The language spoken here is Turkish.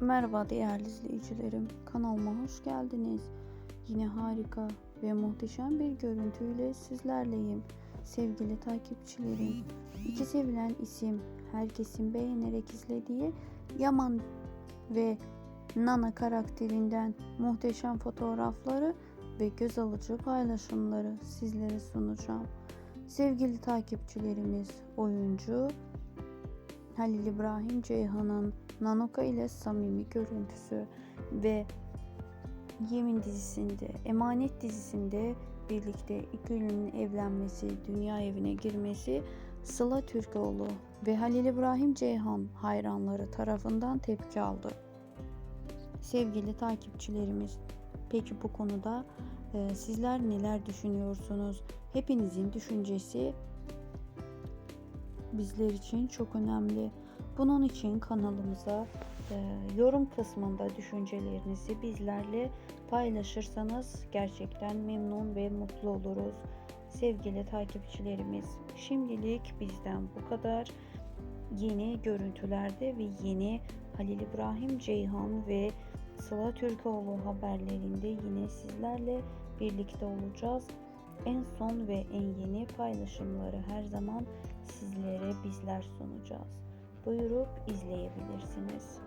Merhaba değerli izleyicilerim. Kanalıma hoş geldiniz. Yine harika ve muhteşem bir görüntüyle sizlerleyim. Sevgili takipçilerim, iki sevilen isim herkesin beğenerek izlediği Yaman ve Nana karakterinden muhteşem fotoğrafları ve göz alıcı paylaşımları sizlere sunacağım. Sevgili takipçilerimiz, oyuncu Halil İbrahim Ceyhan'ın Nanoka ile samimi görüntüsü ve Yemin dizisinde, Emanet dizisinde birlikte iki ünlünün evlenmesi, dünya evine girmesi Sıla Türkoğlu ve Halil İbrahim Ceyhan hayranları tarafından tepki aldı. Sevgili takipçilerimiz, peki bu konuda e, sizler neler düşünüyorsunuz? Hepinizin düşüncesi bizler için çok önemli. Bunun için kanalımıza e, yorum kısmında düşüncelerinizi bizlerle paylaşırsanız gerçekten memnun ve mutlu oluruz. Sevgili takipçilerimiz, şimdilik bizden bu kadar. Yeni görüntülerde ve yeni Halil İbrahim Ceyhan ve Sıla Türkoğlu haberlerinde yine sizlerle birlikte olacağız. En son ve en yeni paylaşımları her zaman sizlere bizler sunacağız. Buyurup izleyebilirsiniz.